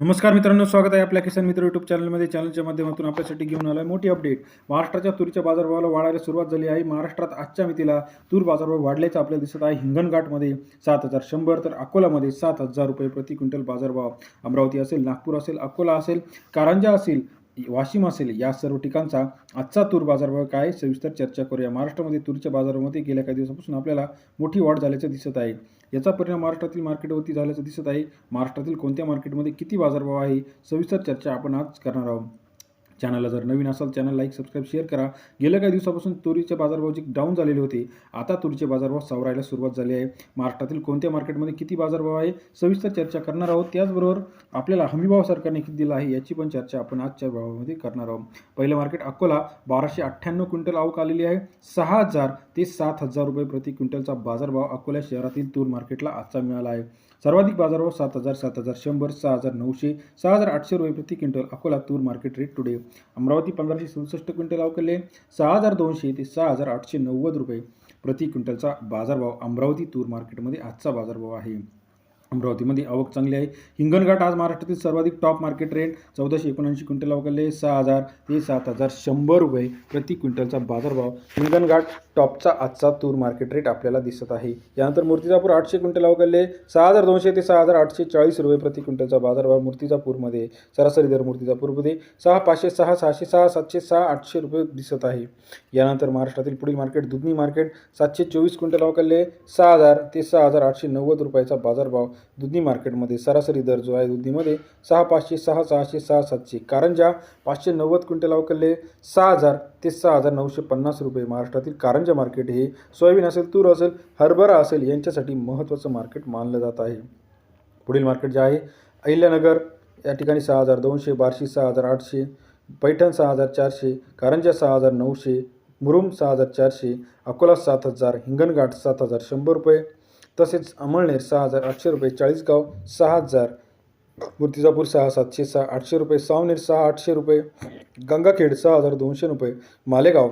नमस्कार मित्रांनो स्वागत आहे आपल्या किसान मित्र युट्यूब चॅनलमध्ये चॅनलच्या माध्यमातून आपल्यासाठी घेऊन आला आहे मोठी अपडेट महाराष्ट्राच्या तुरीच्या बाजारभावाला वाढायला सुरुवात झाली आहे. महाराष्ट्रात आजच्या मितीला तूर बाजारभाव वाढल्याचं आपल्याला दिसत आहे. हिंगणघाटमध्ये सात हजार शंभर तर अकोलामध्ये सात हजार रुपये प्रति क्विंटल बाजारभाव अमरावती असेल नागपूर असेल अकोला असेल कारंजा असेल वाशिम असेल या सर्व ठिकाणचा आजचा तूर बाजारभाव काय आहे? सविस्तर चर्चा करूया. महाराष्ट्रामध्ये तूरच्या बाजारामध्ये गेल्या काही दिवसापासून आपल्याला मोठी वाढ झाल्याचं दिसत आहे. याचा परिणाम महाराष्ट्रातील मार्केटवरती झाल्याचं दिसत आहे. महाराष्ट्रातील कोणत्या मार्केटमध्ये किती बाजारभाव आहे सविस्तर चर्चा आपण आज करणार आहोत. चॅनलला जर नवीन असाल चॅनल लाईक सबस्क्राईब शेअर करा. गेल्या काही दिवसापासून तुरीचे बाजारभाव जे डाऊन झालेले होते आता तुरीचे बाजारभाव सावरायला सुरुवात झाली आहे. महाराष्ट्रातील कोणत्या मार्केटमध्ये किती बाजारभाव आहे सविस्तर चर्चा करणार आहोत. त्याचबरोबर आपल्याला हमीभाव सरकारने किती दिला आहे याची पण चर्चा आपण आजच्या भावामध्ये करणार आहोत. पहिलं मार्केट अकोला बाराशे अठ्ठ्याण्णव क्विंटल आवक आलेली आहे. सहा हजार ते सात हजार रुपये प्रति क्विंटलचा बाजारभाव अकोला शहरातील तूर मार्केटला आजचा मिळाला आहे. सर्वाधिक बाजारभाव सात हजार सात हजार शंभर सहा हजार नऊशे सहा हजार आठशे रुपये प्रति क्विंटल. अकोला तूर मार्केट रेट टुडे अमरावती पंधराशे सदुसष्ट क्विंटल अवकले सहा हजार दोनशे ते सहा हजार आठशे नव्वद रुपये प्रति क्विंटलचा बाजारभाव अमरावती तूर मार्केटमध्ये आजचा बाजारभाव आहे. अमरावतीमध्ये आवक चांगली आहे. हिंगणघाट आज महाराष्ट्रातील सर्वाधिक टॉप मार्केट रेट चौदाशे एकोणऐंशी क्विंटल अवकले सहा हजार ते सात हजार शंभर रुपये प्रति क्विंटलचा बाजारभाव हिंगणघाट टॉपचा आजचा तूर मार्केट रेट आपल्याला दिसत आहे. यानंतर मूर्तिजापूर आठशे क्विंटल अवकले सहा हजार दोनशे ते सहा हजार आठशे चाळीस रुपये प्रति क्विंटलचा बाजारभाव मूर्तिजापूरमध्ये सरासरी दर मूर्तिजापूरमध्ये. सहा पाचशे सहा सहाशे सहा सातशे सहा आठशे रुपये दिसत आहे. यानंतर महाराष्ट्रातील पुढील मार्केट दुधनी मार्केट सातशे चोवीस क्विंटल अवकले सहा हजार ते सहा हजार आठशे नव्वद रुपयाचा बाजारभाव दुधनी मार्केटमध्ये सरासरी दर जो आहे दुधनीमध्ये सहा पाचशे सहा सहाशे सहा सातशे. कारंजा पाचशे नव्वद क्विंटल अवकलले सहा हजार ते सहा हजार नऊशे पन्नास रुपये महाराष्ट्रातील कारंजा मार्केट हे सोयाबीन असेल तूर असेल हरभरा असेल यांच्यासाठी महत्त्वाचं मार्केट मानलं जात आहे. पुढील मार्केट जे आहे अहिल्यानगर या ठिकाणी सहा हजार दोनशे बारशी सहा हजार आठशे पैठण सहा हजार चारशे कारंजा सहा हजार नऊशे मुरुम सहा हजार चारशे अकोला सात हजार हिंगणघाट सात हजार शंभर रुपये तसेच अमळनेर सहा हजार आठशे रुपये चाळीसगाव सहा हजार मूर्तिजापूर सहा सातशे सहा आठशे रुपये सावनेर सहा आठशे रुपये गंगाखेड सहा हजार दोनशे रुपये मालेगाव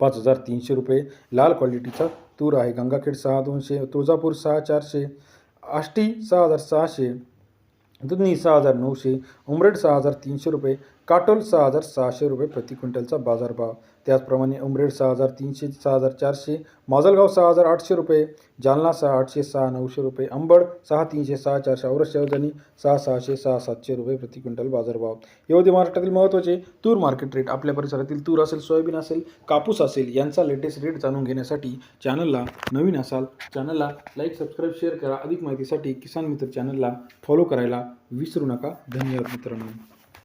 पाच हजार तीनशे रुपये. लाल क्वालिटीचा तूर आहे. गंगाखेड सहा दोनशे तुळजापूर सहा चारशे आष्टी सहा हजार सहाशे दुधनी सहा हजार नऊशे उमरेड सहा हजार तीनशे रुपये काटोल सहा हजार सहाशे रुपये प्रति क्विंटलचा बाजारभाव. त्याचप्रमाणे उमरेड सहा हजार तीनशे सहा हजार चारशे माजलगाव सहा हजार आठशे रुपये जालना सहा आठशे सहा नऊशे रुपये अंबड सहा तीनशे सहा चारशे औरस शहरजनी सहा सहाशे सहा सातशे रुपये प्रति क्विंटल बाजारभाव. हे महाराष्ट्रातील महत्त्वाचे तूर मार्केट रेट आपल्या परिसरातील तूर असेल सोयाबीन असेल कापूस असेल यांचा लेटेस्ट रेट जाणून घेण्यासाठी चॅनलला नवीन असाल चॅनलला लाईक सबस्क्राईब शेअर करा. अधिक माहितीसाठी किसान मित्र चॅनलला फॉलो करायला विसरू नका. धन्यवाद मित्रांनो.